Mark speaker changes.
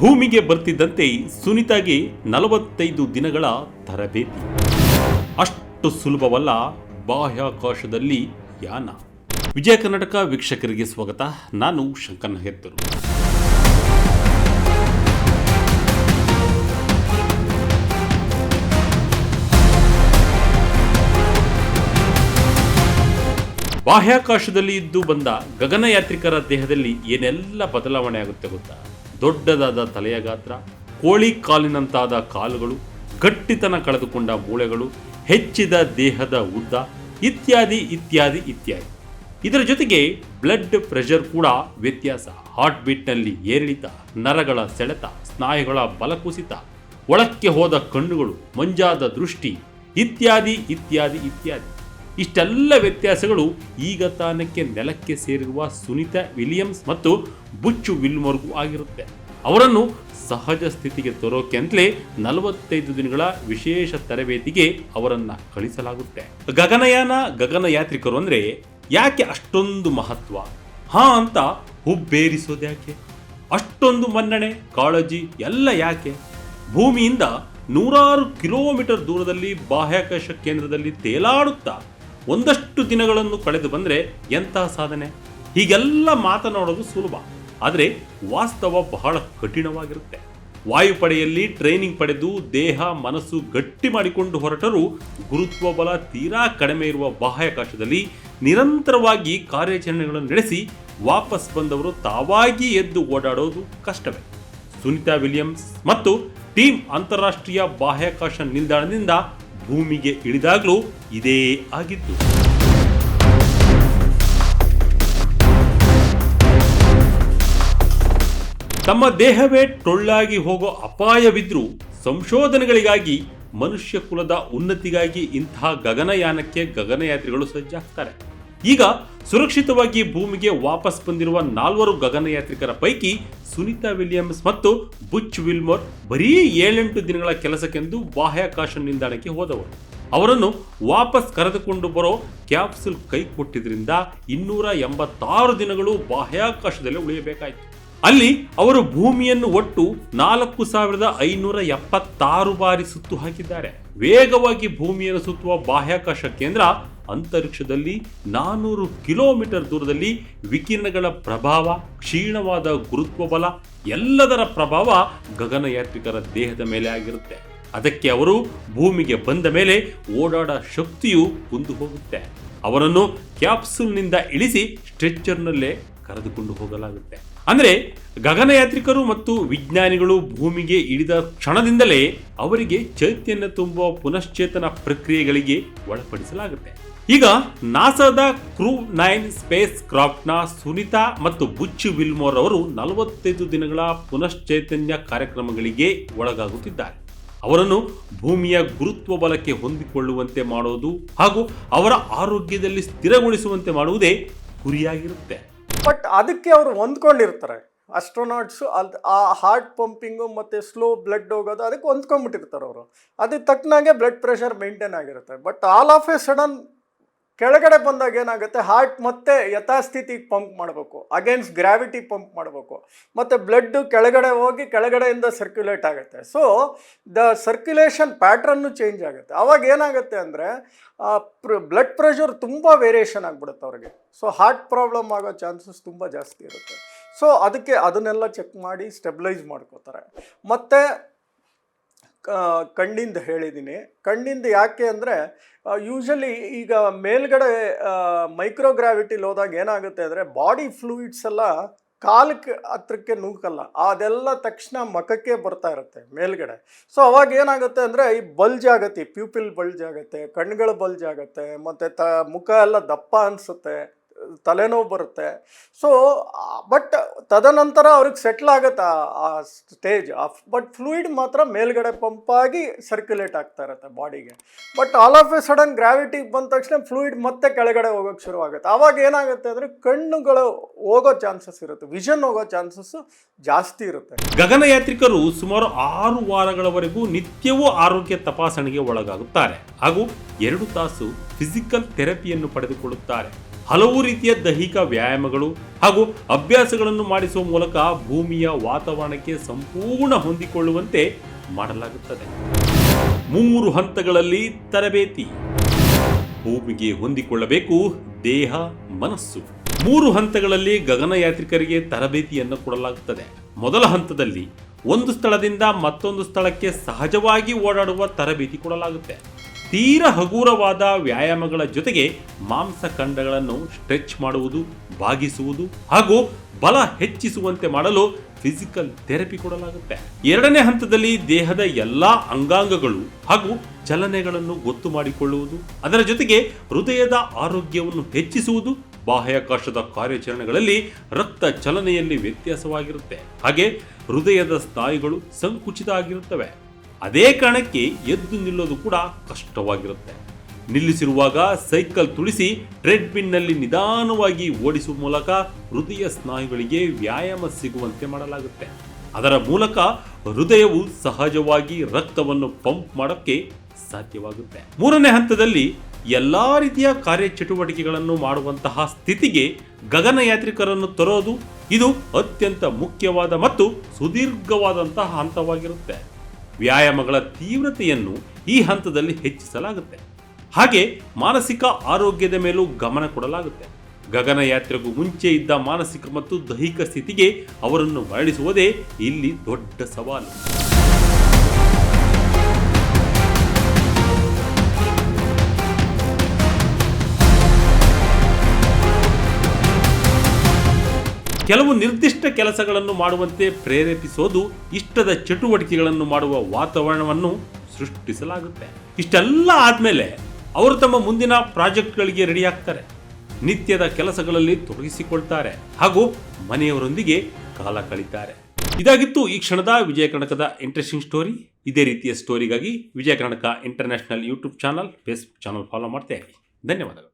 Speaker 1: ಭೂಮಿಗೆ ಬರ್ತಿದ್ದಂತೆ ಸುನಿತಾಗೆ ನಲವತ್ತೈದು ದಿನಗಳ ತರಬೇತಿ. ಅಷ್ಟು ಸುಲಭವಲ್ಲ ಬಾಹ್ಯಾಕಾಶದಲ್ಲಿ ಯಾನ. ವಿಜಯ ಕರ್ನಾಟಕ ವೀಕ್ಷಕರಿಗೆ ಸ್ವಾಗತ. ನಾನು ಶಂಕರ್ ಹೆತ್ತರು. ಬಾಹ್ಯಾಕಾಶದಲ್ಲಿ ಇದ್ದು ಬಂದ ಗಗನಯಾತ್ರಿಕರ ದೇಹದಲ್ಲಿ ಏನೆಲ್ಲ ಬದಲಾವಣೆ ಆಗುತ್ತೆ ಗೊತ್ತಾ? ದೊಡ್ಡದಾದ ತಲೆಯ ಗಾತ್ರ, ಕೋಳಿ ಕಾಲಿನಂತಾದ ಕಾಲುಗಳು, ಗಟ್ಟಿತನ ಕಳೆದುಕೊಂಡ ಮೂಳೆಗಳು, ಹೆಚ್ಚಿದ ದೇಹದ ಉದ್ದ, ಇತ್ಯಾದಿ ಇತ್ಯಾದಿ ಇತ್ಯಾದಿ. ಇದರ ಜೊತೆಗೆ ಬ್ಲಡ್ ಪ್ರೆಷರ್ ಕೂಡ ವ್ಯತ್ಯಾಸ. ಹಾರ್ಟ್ ಬೀಟ್ನಲ್ಲಿ ಏರಿಳಿತ, ನರಗಳ ಸೆಳೆತ, ಸ್ನಾಯುಗಳ ಬಲಕುಸಿತ ಒಳಕ್ಕೆ ಹೋದ ಕಣ್ಣುಗಳು, ಮಂಜಾದ ದೃಷ್ಟಿ, ಇತ್ಯಾದಿ ಇತ್ಯಾದಿ ಇತ್ಯಾದಿ. ಇಷ್ಟೆಲ್ಲ ವ್ಯತ್ಯಾಸಗಳು ಈಗ ತಾನಕ್ಕೆ ನೆಲಕ್ಕೆ ಸೇರಿರುವ ಸುನಿತಾ ವಿಲಿಯಮ್ಸ್ ಮತ್ತು ಬುಚ್ಚು ವಿಲ್ಮರ್ಗೂ ಆಗಿರುತ್ತೆ. ಅವರನ್ನು ಸಹಜ ಸ್ಥಿತಿಗೆ ತರೋಕೆ ಅಂತಲೇ ನಲವತ್ತೈದು ದಿನಗಳ ವಿಶೇಷ ತರಬೇತಿಗೆ ಅವರನ್ನು ಕಳಿಸಲಾಗುತ್ತೆ. ಗಗನಯಾನ, ಗಗನಯಾತ್ರಿಕರು ಅಂದರೆ ಯಾಕೆ ಅಷ್ಟೊಂದು ಮಹತ್ವ? ಹಾ ಅಂತ ಹುಬ್ಬೇರಿಸೋದು ಯಾಕೆ? ಅಷ್ಟೊಂದು ಮನ್ನಣೆ, ಕಾಳಜಿ ಎಲ್ಲ ಯಾಕೆ? ಭೂಮಿಯಿಂದ ನೂರಾರು ಕಿಲೋಮೀಟರ್ ದೂರದಲ್ಲಿ ಬಾಹ್ಯಾಕಾಶ ಕೇಂದ್ರದಲ್ಲಿ ತೇಲಾಡುತ್ತಾ ಒಂದಷ್ಟು ದಿನಗಳನ್ನು ಕಳೆದು ಬಂದರೆ ಎಂತಹ ಸಾಧನೆ? ಹೀಗೆಲ್ಲ ಮಾತನಾಡೋದು ಸುಲಭ. ಆದರೆ ವಾಸ್ತವ ಬಹಳ ಕಠಿಣವಾಗಿರುತ್ತೆ. ವಾಯುಪಡೆಯಲ್ಲಿ ಟ್ರೈನಿಂಗ್ ಪಡೆದು ದೇಹ, ಮನಸ್ಸು ಗಟ್ಟಿ ಮಾಡಿಕೊಂಡು ಹೊರಟರೂ ಗುರುತ್ವ ಬಲ ತೀರಾ ಕಡಿಮೆ ಇರುವ ಬಾಹ್ಯಾಕಾಶದಲ್ಲಿ ನಿರಂತರವಾಗಿ ಕಾರ್ಯಾಚರಣೆಗಳನ್ನು ನಡೆಸಿ ವಾಪಸ್ ಬಂದವರು ತಾವಾಗಿ ಎದ್ದು ಓಡಾಡೋದು ಕಷ್ಟವೇ. ಸುನಿತಾ ವಿಲಿಯಮ್ಸ್ ಮತ್ತು ಟೀಮ್ ಅಂತಾರಾಷ್ಟ್ರೀಯ ಬಾಹ್ಯಾಕಾಶ ನಿಲ್ದಾಣದಿಂದ ಭೂಮಿಗೆ ಇಳಿದಾಗಲೂ ಇದೇ ಆಗಿತ್ತು. ತಮ್ಮ ದೇಹವೇ ಟೊಳ್ಳಾಗಿ ಹೋಗೋ ಅಪಾಯವಿದ್ರೂ ಸಂಶೋಧನೆಗಳಿಗಾಗಿ ಮನುಷ್ಯ ಕುಲದ ಉನ್ನತಿಗಾಗಿ ಇಂತಹ ಗಗನಯಾನಕ್ಕೆ ಗಗನಯಾತ್ರಿಗಳು ಸಜ್ಜಾಗ್ತಾರೆ. ಈಗ ಸುರಕ್ಷಿತವಾಗಿ ಭೂಮಿಗೆ ವಾಪಸ್ ಬಂದಿರುವ ನಾಲ್ವರು ಗಗನಯಾತ್ರಿಕರ ಪೈಕಿ ಸುನಿತಾ ವಿಲಿಯಮ್ಸ್ ಮತ್ತು ಬುಚ್ ವಿಲ್ಮೋರ್ ಬರೀ ಏಳೆಂಟು ದಿನಗಳ ಕೆಲಸಕ್ಕೆಂದು ಬಾಹ್ಯಾಕಾಶ ನಿಲ್ದಾಣಕ್ಕೆ ಹೋದವರು. ಅವರನ್ನು ವಾಪಸ್ ಕರೆದುಕೊಂಡು ಬರೋ ಕ್ಯಾಪ್ಸುಲ್ ಕೈ ಕೊಟ್ಟಿದ್ರಿಂದ ಇನ್ನೂರ ಎಂಬತ್ತಾರು ದಿನಗಳು ಬಾಹ್ಯಾಕಾಶದಲ್ಲಿ ಉಳಿಯಬೇಕಾಯಿತು. ಅಲ್ಲಿ ಅವರು ಭೂಮಿಯನ್ನು ಒಟ್ಟು ನಾಲ್ಕು ಸಾವಿರದ ಐನೂರ ಎಪ್ಪತ್ತಾರು ಬಾರಿ ಸುತ್ತು ಹಾಕಿದ್ದಾರೆ. ವೇಗವಾಗಿ ಭೂಮಿಯನ್ನು ಸುತ್ತುವ ಬಾಹ್ಯಾಕಾಶ ಕೇಂದ್ರ ಅಂತರಿಕ್ಷದಲ್ಲಿ ನಾನೂರು ಕಿಲೋಮೀಟರ್ ದೂರದಲ್ಲಿ ವಿಕಿರಣಗಳ ಪ್ರಭಾವ, ಕ್ಷೀಣವಾದ ಗುರುತ್ವ ಬಲ ಎಲ್ಲದರ ಪ್ರಭಾವ ಗಗನಯಾತ್ರಿಕರ ದೇಹದ ಮೇಲೆ ಆಗಿರುತ್ತೆ. ಅದಕ್ಕೆ ಅವರು ಭೂಮಿಗೆ ಬಂದ ಮೇಲೆ ಓಡಾಡ ಶಕ್ತಿಯು ಕುಂದು ಹೋಗುತ್ತೆ. ಅವರನ್ನು ಕ್ಯಾಪ್ಸೂಲ್ನಿಂದ ಇಳಿಸಿ ಸ್ಟ್ರೆಚ್ಚರ್ನಲ್ಲೇ ಕರೆದುಕೊಂಡು ಹೋಗಲಾಗುತ್ತೆ. ಅಂದರೆ ಗಗನಯಾತ್ರಿಕರು ಮತ್ತು ವಿಜ್ಞಾನಿಗಳು ಭೂಮಿಗೆ ಇಳಿದ ಕ್ಷಣದಿಂದಲೇ ಅವರಿಗೆ ಚೈತನ್ಯ ತುಂಬುವ ಪುನಶ್ಚೇತನ ಪ್ರಕ್ರಿಯೆಗಳಿಗೆ ಒಳಪಡಿಸಲಾಗುತ್ತೆ. ಈಗ ನಾಸಾದ ಕ್ರೂ ನೈನ್ ಸ್ಪೇಸ್ ಕ್ರಾಫ್ಟ್ನ ಸುನಿತಾ ಮತ್ತು ಬುಚ್ಚು ವಿಲ್ಮೋರ್ ಅವರು ನಲವತ್ತೈದು ದಿನಗಳ ಪುನಶ್ಚೈತನ್ಯ ಕಾರ್ಯಕ್ರಮಗಳಿಗೆ ಒಳಗಾಗುತ್ತಿದ್ದಾರೆ. ಅವರನ್ನು ಭೂಮಿಯ ಗುರುತ್ವ ಬಲಕ್ಕೆ ಹೊಂದಿಕೊಳ್ಳುವಂತೆ ಮಾಡೋದು ಹಾಗೂ ಅವರ ಆರೋಗ್ಯದಲ್ಲಿ ಸ್ಥಿರಗೊಳಿಸುವಂತೆ ಮಾಡುವುದೇ ಗುರಿಯಾಗಿರುತ್ತೆ.
Speaker 2: ಬಟ್ ಅದಕ್ಕೆ ಅವರು ಹೊಂದ್ಕೊಂಡಿರ್ತಾರೆ. ಅಸ್ಟ್ರೋನಾಟ್ಸು ಅದು ಆ ಹಾರ್ಟ್ ಪಂಪಿಂಗು ಮತ್ತು ಸ್ಲೋ ಬ್ಲಡ್ ಹೋಗೋದು ಅದಕ್ಕೆ ಹೊಂದ್ಕೊಂಡ್ಬಿಟ್ಟಿರ್ತಾರೆ ಅವರು. ಅದಕ್ಕೆ ತಕ್ಕನಾಗೆ ಬ್ಲಡ್ ಪ್ರೆಷರ್ ಮೇಂಟೈನ್ ಆಗಿರುತ್ತೆ. But all of a sudden ಕೆಳಗಡೆ ಬಂದಾಗ ಏನಾಗುತ್ತೆ? ಹಾರ್ಟ್ ಮತ್ತೆ ಯಥಾಸ್ಥಿತಿಗೆ ಪಂಪ್ ಮಾಡಬೇಕು. ಅಗೇನ್ಸ್ಟ್ ಗ್ರಾವಿಟಿ ಪಂಪ್ ಮಾಡಬೇಕು. ಮತ್ತು ಬ್ಲಡ್ ಕೆಳಗಡೆ ಹೋಗಿ ಕೆಳಗಡೆಯಿಂದ ಸರ್ಕ್ಯುಲೇಟ್ ಆಗುತ್ತೆ. ಸೊ ದ ಸರ್ಕ್ಯುಲೇಷನ್ ಪ್ಯಾಟ್ರನ್ನು ಚೇಂಜ್ ಆಗುತ್ತೆ. ಅವಾಗ ಏನಾಗುತ್ತೆ ಅಂದರೆ ಬ್ಲಡ್ ಪ್ರೆಷರ್ ತುಂಬ ವೇರಿಯೇಷನ್ ಆಗಿಬಿಡುತ್ತೆ ಅವ್ರಿಗೆ. ಸೊ ಹಾರ್ಟ್ ಪ್ರಾಬ್ಲಮ್ ಆಗೋ ಚಾನ್ಸಸ್ ತುಂಬ ಜಾಸ್ತಿ ಇರುತ್ತೆ. ಸೊ ಅದಕ್ಕೆ ಅದನ್ನೆಲ್ಲ ಚೆಕ್ ಮಾಡಿ ಸ್ಟೆಬಿಲೈಸ್ ಮಾಡ್ಕೋತಾರೆ. ಮತ್ತು ಕಣ್ಣಿಂದ ಹೇಳಿದ್ದೀನಿ. ಕಣ್ಣಿಂದ ಯಾಕೆ ಅಂದರೆ ಯೂಶಲಿ ಈಗ ಮೇಲ್ಗಡೆ ಮೈಕ್ರೋಗ್ರಾವಿಟಿಲಿ ಹೋದಾಗ ಏನಾಗುತ್ತೆ ಅಂದರೆ ಬಾಡಿ ಫ್ಲೂಯಿಡ್ಸ್ ಎಲ್ಲ ಕಾಲಕ್ಕೆ, ಹತ್ರಕ್ಕೆ ನೂಕಲ್ಲ ಅದೆಲ್ಲ ತಕ್ಷಣ ಮಖಕ್ಕೆ ಬರ್ತಾ ಇರುತ್ತೆ ಮೇಲ್ಗಡೆ. ಸೊ ಅವಾಗ ಏನಾಗುತ್ತೆ ಅಂದರೆ, ಈ ಬಲ್ಜ್ ಆಗುತ್ತೆ ಪ್ಯೂಪಿಲ್ ಬಲ್ಜ್ ಆಗುತ್ತೆ, ಕಣ್ಗಳು ಬಲ್ಜ್ ಆಗುತ್ತೆ, ಮತ್ತು ತ, ಮುಖ ಎಲ್ಲ ದಪ್ಪ ಅನಿಸುತ್ತೆ. ತಲೆನೋವು ಬರುತ್ತೆ. ಸೊ ಬಟ್ ತದನಂತರ ಅವ್ರಿಗೆ ಸೆಟ್ಲ್ ಆಗುತ್ತೆ ಆ ಸ್ಟೇಜ್ ಬಟ್ ಫ್ಲೂಯಿಡ್ ಮಾತ್ರ ಮೇಲ್ಗಡೆ ಪಂಪ್ ಆಗಿ ಸರ್ಕ್ಯುಲೇಟ್ ಆಗ್ತಾ ಇರುತ್ತೆ ಬಾಡಿಗೆ but all of a sudden ಗ್ರಾವಿಟಿಗೆ ಬಂದ ತಕ್ಷಣ ಫ್ಲೂಯಿಡ್ ಮತ್ತೆ ಕೆಳಗಡೆ ಹೋಗೋಕ್ಕೆ ಶುರು ಆಗುತ್ತೆ. ಆವಾಗ ಏನಾಗುತ್ತೆ ಅಂದರೆ ಕಣ್ಣುಗಳು ಹೋಗೋ ಚಾನ್ಸಸ್ ಇರುತ್ತೆ. ವಿಷನ್ ಹೋಗೋ ಚಾನ್ಸಸ್ ಜಾಸ್ತಿ ಇರುತ್ತೆ.
Speaker 1: ಗಗನಯಾತ್ರಿಕರು ಸುಮಾರು ಆರು ವಾರಗಳವರೆಗೂ ನಿತ್ಯವೂ ಆರೋಗ್ಯ ತಪಾಸಣೆಗೆ ಒಳಗಾಗುತ್ತಾರೆ. ಹಾಗೂ ಎರಡು ತಾಸು ಫಿಸಿಕಲ್ ಥೆರಪಿಯನ್ನು ಪಡೆದುಕೊಳ್ಳುತ್ತಾರೆ. ಹಲವು ರೀತಿಯ ದೈಹಿಕ ವ್ಯಾಯಾಮಗಳು ಹಾಗೂ ಅಭ್ಯಾಸಗಳನ್ನು ಮಾಡಿಸುವ ಮೂಲಕ ಭೂಮಿಯ ವಾತಾವರಣಕ್ಕೆ ಸಂಪೂರ್ಣ ಹೊಂದಿಕೊಳ್ಳುವಂತೆ ಮಾಡಲಾಗುತ್ತದೆ. ಮೂರು ಹಂತಗಳಲ್ಲಿ ತರಬೇತಿ. ಭೂಮಿಗೆ ಹೊಂದಿಕೊಳ್ಳಬೇಕು ದೇಹ, ಮನಸ್ಸು. ಮೂರು ಹಂತಗಳಲ್ಲಿ ಗಗನಯಾತ್ರಿಕರಿಗೆ ತರಬೇತಿಯನ್ನು ಕೊಡಲಾಗುತ್ತದೆ. ಮೊದಲ ಹಂತದಲ್ಲಿ ಒಂದು ಸ್ಥಳದಿಂದ ಮತ್ತೊಂದು ಸ್ಥಳಕ್ಕೆ ಸಹಜವಾಗಿ ಓಡಾಡುವ ತರಬೇತಿ ಕೊಡಲಾಗುತ್ತೆ. ತೀರ ಹಗುರವಾದ ವ್ಯಾಯಾಮಗಳ ಜೊತೆಗೆ ಮಾಂಸಖಂಡಗಳನ್ನು ಸ್ಟ್ರೆಚ್ ಮಾಡುವುದು, ಬಾಗಿಸುವುದು ಹಾಗೂ ಬಲ ಹೆಚ್ಚಿಸುವಂತೆ ಮಾಡಲು ಫಿಸಿಕಲ್ ಥೆರಪಿ ಕೊಡಲಾಗುತ್ತೆ. ಎರಡನೇ ಹಂತದಲ್ಲಿ ದೇಹದ ಎಲ್ಲಾ ಅಂಗಾಂಗಗಳು ಹಾಗೂ ಚಲನೆಗಳನ್ನು ಗೊತ್ತು ಮಾಡಿಕೊಳ್ಳುವುದು. ಅದರ ಜೊತೆಗೆ ಹೃದಯದ ಆರೋಗ್ಯವನ್ನು ಹೆಚ್ಚಿಸುವುದು ಬಾಹ್ಯಾಕಾಶದ ಕಾರ್ಯಾಚರಣೆಗಳಲ್ಲಿ ರಕ್ತ ಚಲನೆಯಲ್ಲಿ ವ್ಯತ್ಯಾಸವಾಗಿರುತ್ತೆ. ಹಾಗೆ ಹೃದಯದ ಸ್ಥಾಯಿಗಳು ಸಂಕುಚಿತ ಆಗಿರುತ್ತವೆ. ಅದೇ ಕಾರಣಕ್ಕೆ ಎದ್ದು ನಿಲ್ಲೋದು ಕೂಡ ಕಷ್ಟವಾಗಿರುತ್ತೆ. ನಿಲ್ಲಿಸಿರುವಾಗ ಸೈಕಲ್ ತುಳಿಸಿ ಟ್ರೆಡ್ಮಿಲ್ನಲ್ಲಿ ನಿಧಾನವಾಗಿ ಓಡಿಸುವ ಮೂಲಕ ಹೃದಯ ಸ್ನಾಯುಗಳಿಗೆ ವ್ಯಾಯಾಮ ಸಿಗುವಂತೆ ಮಾಡಲಾಗುತ್ತೆ. ಅದರ ಮೂಲಕ ಹೃದಯವು ಸಹಜವಾಗಿ ರಕ್ತವನ್ನು ಪಂಪ್ ಮಾಡೋಕ್ಕೆ ಸಾಧ್ಯವಾಗುತ್ತೆ. ಮೂರನೇ ಹಂತದಲ್ಲಿ ಎಲ್ಲ ರೀತಿಯ ಕಾರ್ಯಚಟುವಟಿಕೆಗಳನ್ನು ಮಾಡುವಂತಹ ಸ್ಥಿತಿಗೆ ಗಗನಯಾತ್ರಿಕರನ್ನು ತರೋದು ಇದು ಅತ್ಯಂತ ಮುಖ್ಯವಾದ ಮತ್ತು ಸುದೀರ್ಘವಾದಂತಹ ಹಂತವಾಗಿರುತ್ತೆ. ವ್ಯಾಯಾಮಗಳ ತೀವ್ರತೆಯನ್ನು ಈ ಹಂತದಲ್ಲಿ ಹೆಚ್ಚಿಸಲಾಗುತ್ತೆ. ಹಾಗೆ ಮಾನಸಿಕ ಆರೋಗ್ಯದ ಮೇಲೂ ಗಮನ ಕೊಡಲಾಗುತ್ತೆ. ಗಗನಯಾತ್ರೆಗೂ ಮುಂಚೆ ಇದ್ದ ಮಾನಸಿಕ ಮತ್ತು ದೈಹಿಕ ಸ್ಥಿತಿಗೆ ಅವರನ್ನು ಮರಳಿಸುವುದೇ ಇಲ್ಲಿ ದೊಡ್ಡ ಸವಾಲು. ಕೆಲವು ನಿರ್ದಿಷ್ಟ ಕೆಲಸಗಳನ್ನು ಮಾಡುವಂತೆ ಪ್ರೇರೇಪಿಸೋದು ಇಷ್ಟದ ಚಟುವಟಿಕೆಗಳನ್ನು ಮಾಡುವ ವಾತಾವರಣವನ್ನು ಸೃಷ್ಟಿಸಲಾಗುತ್ತೆ. ಇಷ್ಟೆಲ್ಲ ಆದಮೇಲೆ ಅವರು ತಮ್ಮ ಮುಂದಿನ ಪ್ರಾಜೆಕ್ಟ್ಗಳಿಗೆ ರೆಡಿ ಆಗ್ತಾರೆ. ನಿತ್ಯದ ಕೆಲಸಗಳಲ್ಲಿ ತೊಡಗಿಸಿಕೊಳ್ತಾರೆ. ಹಾಗೂ ಮನೆಯವರೊಂದಿಗೆ ಕಾಲ ಕಳೀತಾರೆ. ಇದಾಗಿತ್ತು ಈ ಕ್ಷಣದ ವಿಜಯ ಕನಕದ ಇಂಟ್ರೆಸ್ಟಿಂಗ್ ಸ್ಟೋರಿ ಇದೇ ರೀತಿಯ ಸ್ಟೋರಿಗಾಗಿ Vijaya Karnataka international YouTube channel Facebook channel follow ಮಾಡ್ತಾ ಧನ್ಯವಾದಗಳು.